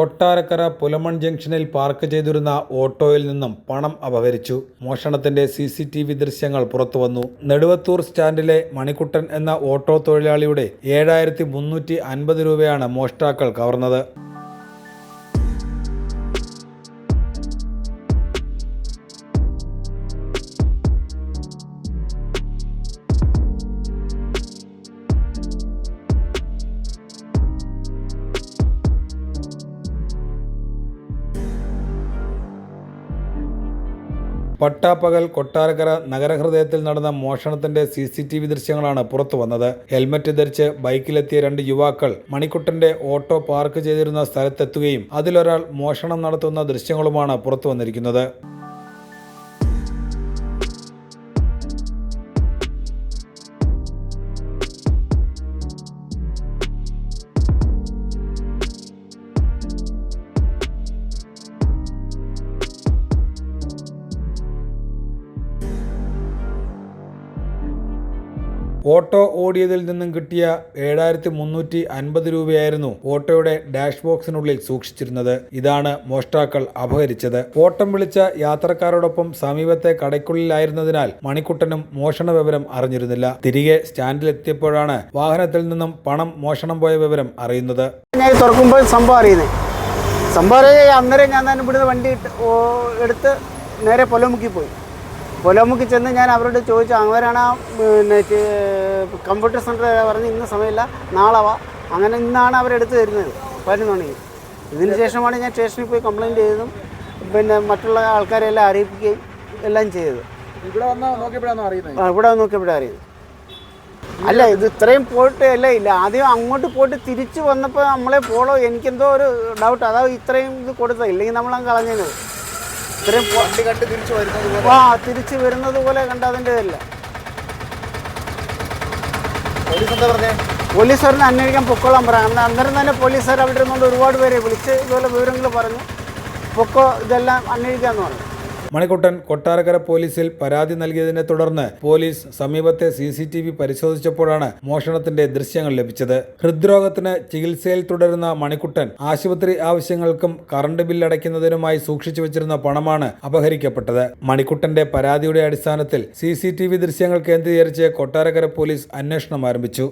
കൊട്ടാരക്കര പുലമൺ ജംഗ്ഷനിൽ പാർക്ക് ചെയ്തിരുന്ന ഓട്ടോയിൽ നിന്നും പണം അപഹരിച്ചു. മോഷണത്തിന്റെ സി സി ടി വി ദൃശ്യങ്ങൾ പുറത്തുവന്നു. നെടുവത്തൂർ സ്റ്റാൻഡിലെ മണിക്കുട്ടൻ എന്ന ഓട്ടോ തൊഴിലാളിയുടെ ഏഴായിരത്തി മുന്നൂറ്റി അൻപത് രൂപയാണ് മോഷ്ടാക്കൾ കവർന്നത്. പട്ടാപ്പകൽ കൊട്ടാരക്കര നഗരഹൃദയത്തിൽ നടന്ന മോഷണത്തിന്റെ സി സി ടി വി ദൃശ്യങ്ങളാണ് പുറത്തു വന്നത്. ഹെൽമറ്റ് ധരിച്ച് ബൈക്കിലെത്തിയ രണ്ട് യുവാക്കൾ മണിക്കുട്ടന്റെ ഓട്ടോ പാർക്ക് ചെയ്തിരുന്ന സ്ഥലത്തെത്തുകയും അതിലൊരാൾ മോഷണം നടത്തുന്ന ദൃശ്യങ്ങളുമാണ് പുറത്തു വന്നിരിക്കുന്നത്. ഓട്ടോ ഓടിയതിൽ നിന്നും കിട്ടിയ ഏഴായിരത്തി മുന്നൂറ്റി അൻപത് രൂപയായിരുന്നു ഓട്ടോയുടെ ഡാഷ് ബോക്സിനുള്ളിൽ സൂക്ഷിച്ചിരുന്നത്. ഇതാണ് മോഷ്ടാക്കൾ അപഹരിച്ചത്. ഓട്ടം വിളിച്ച യാത്രക്കാരോടൊപ്പം സമീപത്തെ കടയ്ക്കുള്ളിലായിരുന്നതിനാൽ മണിക്കുട്ടനും മോഷണ വിവരം അറിഞ്ഞിരുന്നില്ല. തിരികെ സ്റ്റാൻഡിലെത്തിയപ്പോഴാണ് വാഹനത്തിൽ നിന്നും പണം മോഷണം പോയ വിവരം അറിയുന്നത്. ഞാൻ സംഭവം അറിയുന്നത് അന്നേരം ഞാൻ തന്നെ ഇവിടുന്ന് വണ്ടി എടുത്ത് നേരെ പൊലമുക്കി പോയി. പൊലമുക്കി ചെന്ന് ഞാൻ അവരോട് ചോദിച്ചു അങ്ങനെയാണ് പിന്നെ കമ്പ്യൂട്ടർ സെന്റർ പറഞ്ഞ് ഇന്ന് സമയമില്ല നാളെ വാ. അങ്ങനെ ഇന്നാണ് അവരെടുത്ത് തരുന്നത് പതിനൊന്ന് മണിക്ക് ഇതിന് ശേഷമാണ് ഞാൻ സ്റ്റേഷനിൽ പോയി കംപ്ലയിന്റ് ചെയ്തതും പിന്നെ മറ്റുള്ള ആൾക്കാരെ എല്ലാം അറിയിപ്പിക്കുകയും എല്ലാം ചെയ്തത്. ഇവിടെ വന്ന് നോക്കിയപ്പോഴാണോ അറിയുന്നത്? ഇവിടെ നോക്കിയപ്പോഴാണ് അറിയുന്നത്. അല്ല ഇത് ഇത്രയും പോയിട്ട് അല്ല ഇല്ല ആദ്യം അങ്ങോട്ട് പോയിട്ട് തിരിച്ചു വന്നപ്പോൾ നമ്മളെ പോളോ എനിക്കെന്തോ ഒരു ഡൗട്ട് അതാ ഇത്രയും ഇത് കൊടുത്തത് ഇല്ലെങ്കിൽ നമ്മളങ്ങ് കളഞ്ഞത് ഇത്രയും വണ്ടി കണ്ട് തിരിച്ചു വരുന്നത് പോലെ. ആ തിരിച്ചു വരുന്നത് പോലെ കണ്ട അതിന്റെ ഇതല്ല പോലീസ് എന്താ പറഞ്ഞേ? പോലീസുകാരനെ അന്വേഷിക്കാൻ പൊക്കോളാൻ പറയാം അന്ന് അന്നേരം തന്നെ പോലീസുകാർ അവിടെ ഇരുന്നുകൊണ്ട് ഒരുപാട് പേരെ വിളിച്ച് ഇതുപോലെ വിവരങ്ങൾ പറഞ്ഞു. പൊക്കോ ഇതെല്ലാം അന്വേഷിക്കാമെന്ന് പറഞ്ഞു. മണിക്കുട്ടൻ കൊട്ടാരക്കര പോലീസിൽ പരാതി നൽകിയതിനെ തുടർന്ന് പോലീസ് സമീപത്തെ സി സി ടി വി പരിശോധിച്ചപ്പോഴാണ് മോഷണത്തിന്റെ ദൃശ്യങ്ങൾ ലഭിച്ചത്. ഹൃദ്രോഗത്തിന് ചികിത്സയിൽ തുടരുന്ന മണിക്കുട്ടൻ ആശുപത്രി ആവശ്യങ്ങൾക്കും കറണ്ട് ബില്ല് അടയ്ക്കുന്നതിനുമായി സൂക്ഷിച്ചു വെച്ചിരുന്ന പണമാണ് അപഹരിക്കപ്പെട്ടത്. മണിക്കുട്ടന്റെ പരാതിയുടെ അടിസ്ഥാനത്തിൽ സി ദൃശ്യങ്ങൾ കേന്ദ്രീകരിച്ച് കൊട്ടാരക്കര പോലീസ് അന്വേഷണം ആരംഭിച്ചു.